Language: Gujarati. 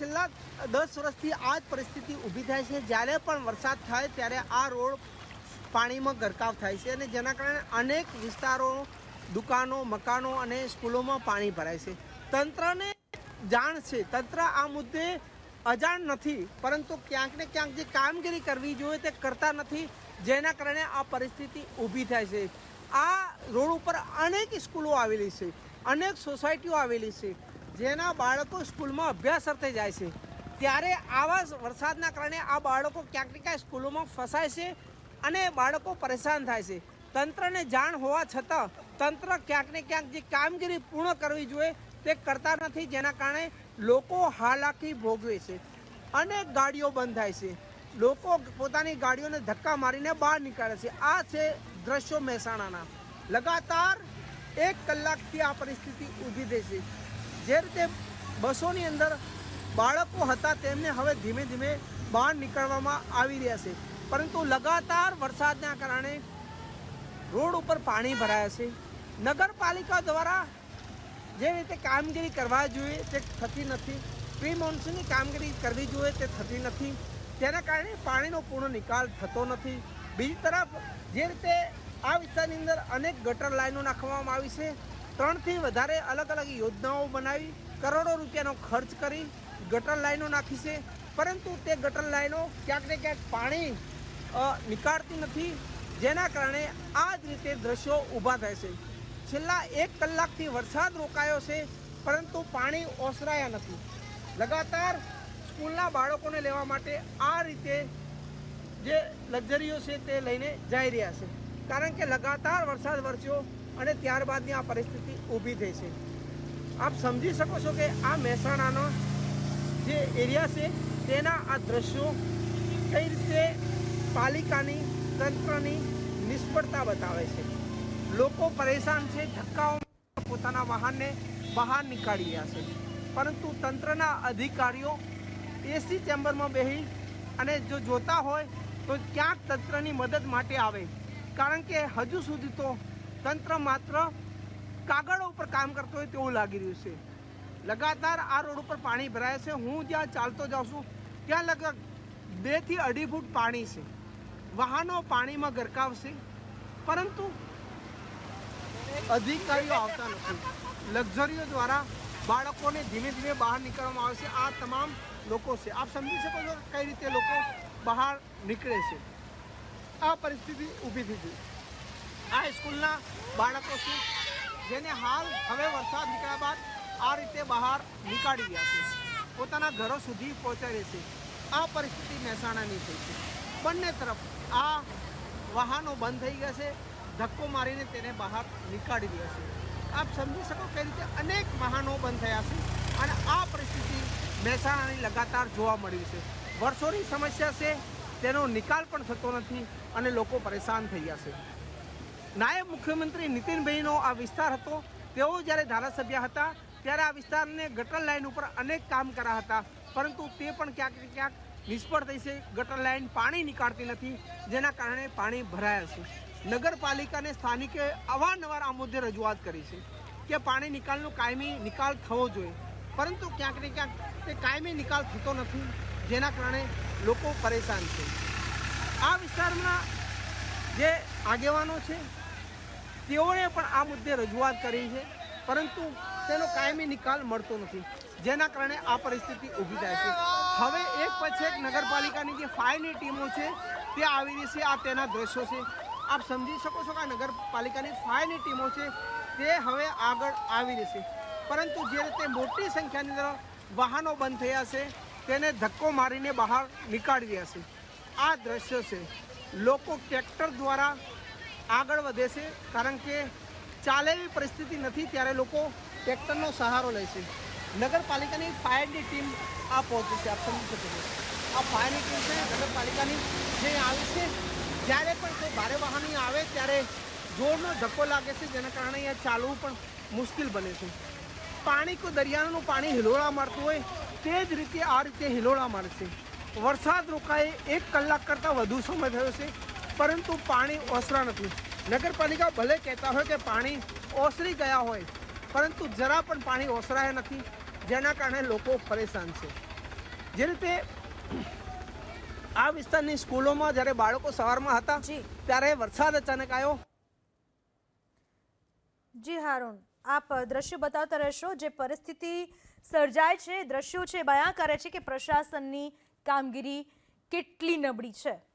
છેલ્લા દસ વર્ષથી આ જ પરિસ્થિતિ ઊભી થાય છે. જ્યારે પણ વરસાદ થાય ત્યારે આ રોડ પાણીમાં ગરકાવ થાય છે અને જેના કારણે અનેક વિસ્તારો, દુકાનો, મકાનો અને સ્કૂલોમાં પાણી ભરાય છે. તંત્રને જાણ છે. તંત્ર આ મુદ્દે અજાણ નથી, પરંતુ ક્યાંક ને ક્યાંક જે કામગીરી કરવી જોઈએ તે કરતા નથી, જેના કારણે આ પરિસ્થિતિ ઊભી થાય છે. આ રોડ ઉપર અનેક સ્કૂલો આવેલી છે, અનેક સોસાયટીઓ આવેલી છે. જેના બાળકો સ્કૂલમાં અભ્યાસ અર્થે જાય છે. ત્યારે આવા વરસાદના કારણે આ બાળકો ક્યાંક ને ક્યાંક સ્કૂલોમાં ફસાય છે અને બાળકો પરેશાન થાય છે. તંત્રને જાણ હોવા છતાં તંત્ર ક્યાંક ને ક્યાંક જે કામગીરી પૂર્ણ કરવી જોઈએ તે કરતા નથી, જેના કારણે લોકો હાલાકી ભોગવે છે અનેક ગાડીઓ બંધ થાય છે. લોકો પોતાની ગાડીઓને ધક્કા મારીને બહાર નીકળે છે. આ છે દ્રશ્યો મહેસાણાના. લગાતાર એક કલાકથી આ પરિસ્થિતિ ઊભી થઈ છે. જે રીતે બસોની અંદર બાળકો હતા, તેમને હવે ધીમે ધીમે બહાર નીકળવામાં આવી રહ્યા છે. પરંતુ લગાતાર વરસાદના કારણે રોડ ઉપર પાણી ભરાયા છે. નગરપાલિકા દ્વારા જે રીતે કામગીરી કરવા જોઈએ, તે થતી નથી. પ્રી મોન્સૂનની કામગીરી કરવી જોઈએ, તે થતી નથી. તેના કારણે પાણીનો પૂર્ણ નિકાલ થતો નથી. બીજી તરફ, જે રીતે આ વિસ્તારની અંદર અનેક ગટર લાઈનો નાખવામાં આવી છે. ત્રણથી વધારે અલગ અલગ યોજનાઓ બનાવી, કરોડો રૂપિયાનો ખર્ચ કરી ગટર લાઈનો નાખી છે. પરંતુ તે ગટર લાઈનો ક્યાંક ને ક્યાંક પાણી નીકાળતી નથી. જેના કારણે આ જ રીતે દ્રશ્યો ઊભા થાય છે. છેલ્લા એક કલાકથી વરસાદ રોકાયો છે, પરંતુ પાણી ઓસરાયા નથી. લગાતાર સ્કૂલના બાળકોને લેવા માટે આ રીતે જે લક્ઝરીઓ છે તે લઈને જઈ રહ્યા છે. કારણ કે લગાતાર વરસાદ વરસ્યો અને ત્યારબાદની આ પરિસ્થિતિ ઊભી થઈ છે. આપ સમજી શકો છો કે આ મહેસાણાનો જે એરિયા છે, તેના આ દ્રશ્યો કઈ રીતે પાલિકાની તંત્રની નિષ્ફળતા બતાવે છે. લોકો પરેશાન છે ધક્કાઓ પોતાના વાહનને બહાર નીકાળી રહ્યા છે. પરંતુ તંત્રના અધિકારીઓ એસી ચેમ્બરમાં બેસી અને જો જોતા હોય તો ક્યાંક તંત્રની મદદ માટે આવે. કારણ કે હજુ સુધી તો તંત્ર માત્ર કાગળો ઉપર કામ કરતો હોય તેવું લાગી રહ્યું છે. લગાતાર આ રોડ ઉપર પાણી ભરાય છે. હું જ્યાં ચાલતો જાઉં છું, ત્યાં લગભગ બેથી અઢી ફૂટ પાણી છે. વાહનો પાણીમાં ગરકાવશે, પરંતુ અધિકારીઓ આવતા નથી. લક્ઝરીઓ દ્વારા બાળકોને ધીમે ધીમે બહાર નીકળવામાં આવે છે. આ તમામ લોકો છે. આપ સમજી શકો છો કઈ રીતે લોકો બહાર નીકળે છે. આ પરિસ્થિતિ ઊભી થઈ ગઈ. આ સ્કૂલના બાળકો છે, જેને હાલ હવે વરસાદ નીકળ્યા બાદ આ રીતે બહાર નીકાળી ગયા છે. પોતાના ઘરો સુધી પહોંચાડે છે. આ પરિસ્થિતિ મહેસાણાની થઈ છે. બંને તરફ આ વાહનો બંધ થઈ ગયા છે. ધક્કો મારીને તેને બહાર નીકાળી દે છે. આપ સમજી શકો કે રીતે અનેક વાહનો બંધ થયા છે અને આ પરિસ્થિતિ મહેસાણાની લગાતાર જોવા મળી છે. વર્ષોની સમસ્યા છે, તેનો નિકાલ પણ થતો નથી અને લોકો પરેશાન થઈ ગયા છે. નાયબ મુખ્યમંત્રી નીતિનભાઈનો આ વિસ્તાર હતો. તેઓ જ્યારે ધારાસભ્ય હતા, ત્યારે આ વિસ્તારને ગટર લાઇન ઉપર અનેક કામ કર્યા હતા. પરંતુ તે પણ ક્યાંક ક્યાંક નિષ્ફળ થઈ છે. ગટર લાઇન પાણી નીકાળતી નથી, જેના કારણે પાણી ભરાયા છે. નગરપાલિકાને સ્થાનિકે અવારનવાર આ મુદ્દે રજૂઆત કરી છે કે પાણી નિકાલનો કાયમી નિકાલ થવો જોઈએ. પરંતુ ક્યાંક ને ક્યાંક તે કાયમી નિકાલ થતો નથી, જેના કારણે લોકો પરેશાન છે. આ વિસ્તારમાં જે આગેવાનો છે તેઓએ પણ આ મુદ્દે રજૂઆત કરી છે, પરંતુ તેનો કાયમી નિકાલ મળતો નથી. જેના કારણે આ પરિસ્થિતિ ઊભી થાય છે. હવે એક પછી એક નગરપાલિકાની જે ફાયરની ટીમો છે, તે આવી રહી છે, આ તેના દ્રશ્યો છે. આપ સમજી શકો છો કે આ નગરપાલિકાની ફાયરની ટીમો છે, તે હવે આગળ આવી રહી છે. પરંતુ જે રીતે મોટી સંખ્યાની અંદર વાહનો બંધ થયા છે, તેને ધક્કો મારીને બહાર નીકાળી રહ્યા છે. આ દ્રશ્ય છે. લોકો ટ્રેક્ટર દ્વારા આગળ વધે છે, કારણ કે ચાલે એવી પરિસ્થિતિ નથી ત્યારે લોકો ટ્રેક્ટરનો સહારો લે છે. નગરપાલિકાની ફાયરની ટીમ આ પહોંચી છે, આપ સમજી શકો છો. આ ફાયરની ટીમ છે, નગરપાલિકાની જે આવે છે, જ્યારે પણ કોઈ ભારે વાહન આવે ત્યારે જોરનો ધક્કો લાગે છે, જેના કારણે અહીંયા ચાલવું પણ મુશ્કેલ બને છે. પાણી કોઈ દરિયાનું પાણી હિલોળા મારતું હોય, તે જ રીતે આ રીતે હિલોળા મારશે વરસાદ રોકાએ એક કલાક કરતાં વધુ સમય થયો છે. પરંતુ પાણી ઓસરા નથી. નગરપાલિકા ભલે કહેતા હોય કે પાણી ઓસરી ગયા હોય પરંતુ જરા પણ પાણી ઓસરાયા નથી જેના કારણે લોકો પરેશાન છે. જે રીતે આ વિસ્તારની સ્કૂલોમાં જ્યારે બાળકો સવારમાં હતા ત્યારે વરસાદ અચાનક આવ્યો. જી હારુણ. આપ દ્રશ્યો બતાવતા રહેશો જે પરિસ્થિતિ સર્જાય છે દ્રશ્યો છે બયાન કરે છે કે પ્રશાસનની કામગીરી કેટલી નબળી છે.